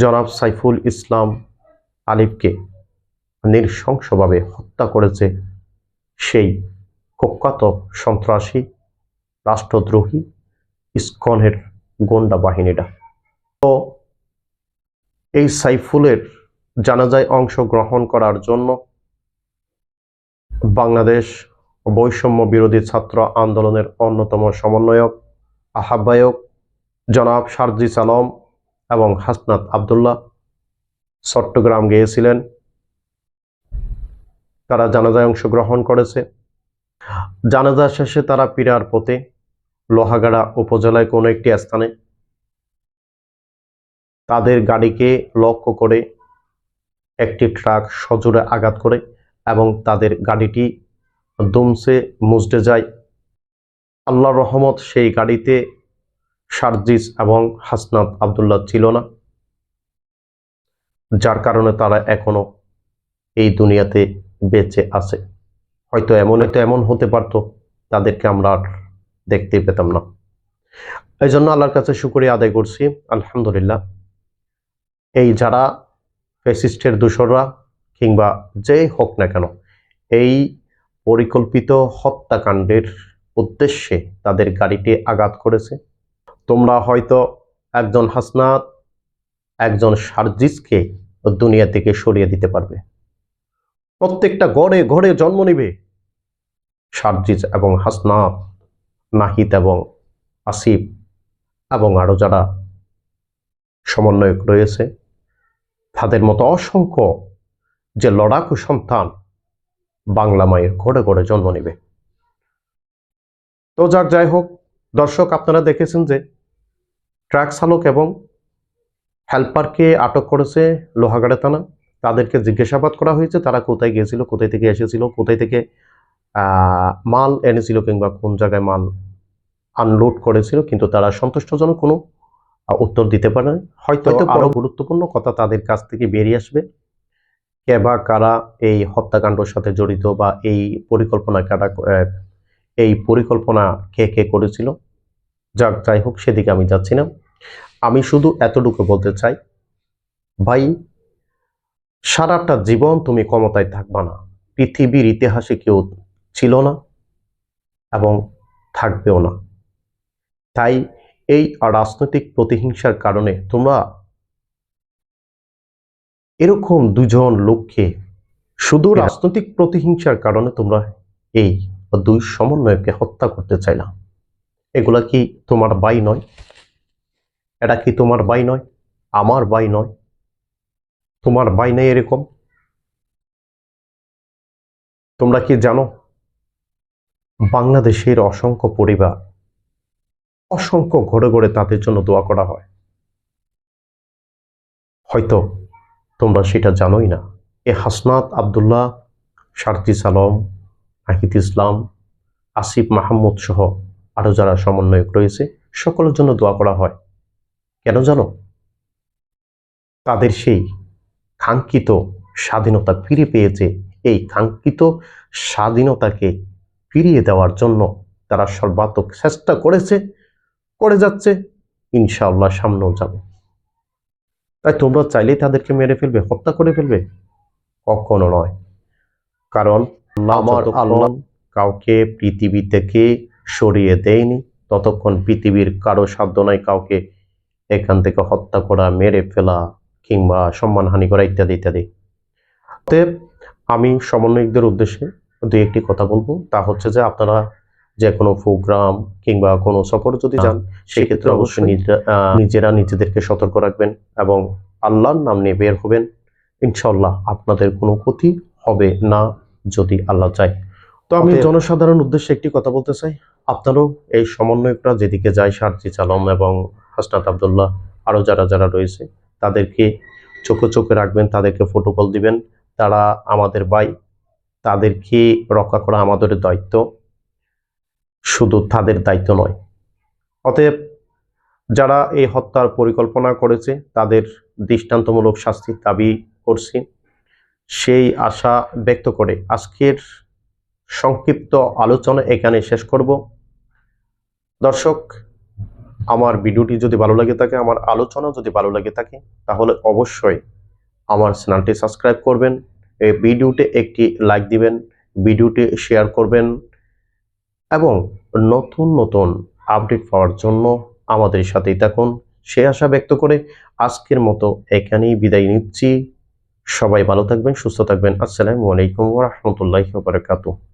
জনাব সাইফুল ইসলাম আলিফকে নৃশংসভাবে হত্যা করেছে সেই কুখ্যাত সন্ত্রাসী, রাষ্ট্রদ্রোহী ইস্কনের গোন্ডা বাহিনীটা। তো এই সাইফুলের জানাজায় অংশগ্রহণ করার জন্য বাংলাদেশ বৈষম্য বিরোধী ছাত্র আন্দোলনের অন্যতম সমন্বয়ক, আহ্বায়ক জনাব সারজিস আলম এবং হাসনাত আবদুল্লাহ চট্টগ্রাম গিয়েছিলেন। তারা জানাজায় অংশগ্রহণ করেছে। জানাজা শেষে তারা পীরার পথে লোহাগাড়া উপজেলায় কোনো একটি স্থানে তাদের গাড়িকে লক্ষ্য করে একটি ট্রাক সজোরে আঘাত করে এবং তাদের গাড়িটি দুমসে মুজড়ে যায়। আল্লাহ রহমত সেই গাড়িতে সার্জিস এবং হাসনাত আবদুল্লাহ ছিল না। যার কারণে তারা এখনও এই দুনিয়াতে বেঁচে আছে। হয়তো এমন তো এমন হতে পারতো, তাদেরকে আমরা আর দেখতে পেতাম না। এই জন্য আল্লাহর কাছে শুকরিয়া আদায় করছি, আলহামদুলিল্লাহ। এই যারা ফেসিস্টের দূষররা কিংবা যেই হোক না কেন, এই পরিকল্পিত হত্যাকাণ্ডের উদ্দেশ্যে তাদের গাড়িটি আঘাত করেছে। তোমরা হয়তো একজন হাসনাত, একজন সার্জিসকে দুনিয়া থেকে সরিয়ে দিতে পারবে। প্রত্যেকটা গড়ে ঘরে জন্ম নিবে সার্জিস এবং হাসনাত, নাহিদ এবং আসিফ এবং আরও যারা সমন্বয়ক রয়েছে, তাদের মতো অসংখ্য যে লড়াকু সন্তান বাংলা মায়ের ঘরে ঘরে জন্ম নেবে। তো যাক, যাই হোক, দর্শক, আপনারা দেখেছেন যে ট্রাক চালক এবং হেল্পারকে আটক করেছে লোহাগাড়া থানা। তাদেরকে জিজ্ঞাসাবাদ করা হয়েছে তারা কোথায় গিয়েছিল কোথায় থেকে এসেছিল কোথায় থেকে মাল এনেছিল কিংবা কোন জায়গায় মাল আনলোড করেছিল কিন্তু তারা সন্তুষ্টজনক কোনো উত্তর দিতে পারে না। হয়তো আরও গুরুত্বপূর্ণ কথা তাদের কাছ থেকে বেরিয়ে আসবে কে বা কারা এই হত্যাকাণ্ডের সাথে জড়িত বা এই পরিকল্পনা কারা এই পরিকল্পনা কে কে করেছিল। যাক যাই হোক সেদিকে আমি যাচ্ছি না। আমি শুধু এতটুকু বলতে চাই, ভাই, সারাটা জীবন তুমি ক্ষমতায় থাকবা না। পৃথিবীর ইতিহাসে কেউ ছিল না এবং থাকবেও না। তাই এই রাজনৈতিক প্রতিহিংসার কারণে তোমরা এরকম দুজন লোককে শুধু রাজনৈতিক প্রতিহিংসার কারণে তোমরা এই দুই সমন্বয়কে হত্যা করতে চাইলাম এগুলা কি তোমার বাই নয়? এটা কি তোমার বাই নয়? আমার বাই নয়। তোমার বাই নেই এরকম? তোমরা কি জানো? বাংলাদেশের অসংখ্য পরিবার, অসংখ্য ঘরে ঘরে তাদের জন্য দোয়া করা হয়। হয়তো তোমরা সেটা জানোই না। এ হাসনাত আবদুল্লাহ সারজিস আলম নাহিদ ইসলাম, আসিফ মাহমুদ সহ আরও যারা সমন্বয়ক রয়েছে, সকলের জন্য দোয়া করা হয়। কেন জানো? তাদের সেই কাঙ্ক্ষিত স্বাধীনতা ফিরে পেয়েছে। এই কাঙ্ক্ষিত স্বাধীনতাকে ফিরিয়ে দেওয়ার জন্য তারা সর্বাত্মক চেষ্টা করেছে করে যাচ্ছে ইনশাআল্লাহ সামনেও যাবে। তাই তোমরা চাইলেই তাদেরকে মেরে ফেলবে হত্যা করে ফেলবে কখনো নয়। কারণ আমার আল্লাহ কাউকে পৃথিবী থেকে সরিয়ে দেয়নি ততক্ষণ পৃথিবীর কারও সাধ্য নাই কাউকে এখান থেকে হত্যা করা মেরে ফেলা কিংবা সম্মানহানি করা ইত্যাদি ইত্যাদি। অতএব আমি সমন্বয়কদের উদ্দেশ্যে দুই একটি কথা বলব। তা হচ্ছে যে আপনারা যে কোনো প্রোগ্রাম কিংবা কোনো সফর যদি যান সেক্ষেত্রে অবশ্যই নিজেরা নিজেদেরকে সতর্ক রাখবেন এবং আল্লাহর নাম নিয়ে বের হবেন। ইনশাল্লাহ আপনাদের কোনো ক্ষতি হবে না যদি আল্লাহ চায়। তো আমি জনসাধারণ উদ্দেশ্যে একটি কথা বলতে চাই। আপনারাও এই সমন্বয়করা যেদিকে যায় সারজিৎ আলম এবং হাসনাত আবদুল্লাহ, আরও যারা যারা রয়েছে, তাদেরকে চোখে চোখে রাখবেন, তাদেরকে ফটোকল দিবেন। তারা আমাদের ভাই, তাদেরকে রক্ষা করা আমাদের দায়িত্ব। শুধু তাদের দায়িত্ব নয়। অতএব যারা এই হত্যার পরিকল্পনা করেছে, তাদের দৃষ্টান্তমূলক শাস্তির দাবি করছি। সেই আশা ব্যক্ত করে আজকের সংক্ষিপ্ত আলোচনা এখানে শেষ করব। দর্শক, আমার ভিডিওটি যদি ভালো লাগে থাকে, আমার আলোচনা যদি ভালো লাগে থাকে, তাহলে অবশ্যই আমার চ্যানেলটি সাবস্ক্রাইব করবেন এই ভিডিওতে একটি লাইক দিবেন, ভিডিওটি শেয়ার করবেন এবং নতুন নতুন আপডেট পাওয়ার জন্য আমাদের সাথেই থাকুন। সে আশা ব্যক্ত করে আজকের মতো এখানেই বিদায় নিচ্ছি। সবাই ভালো থাকবেন, সুস্থ থাকবেন। আসসালামু আলাইকুম রাহমাতুল্লাহি ওয়া বারাকাতুহু।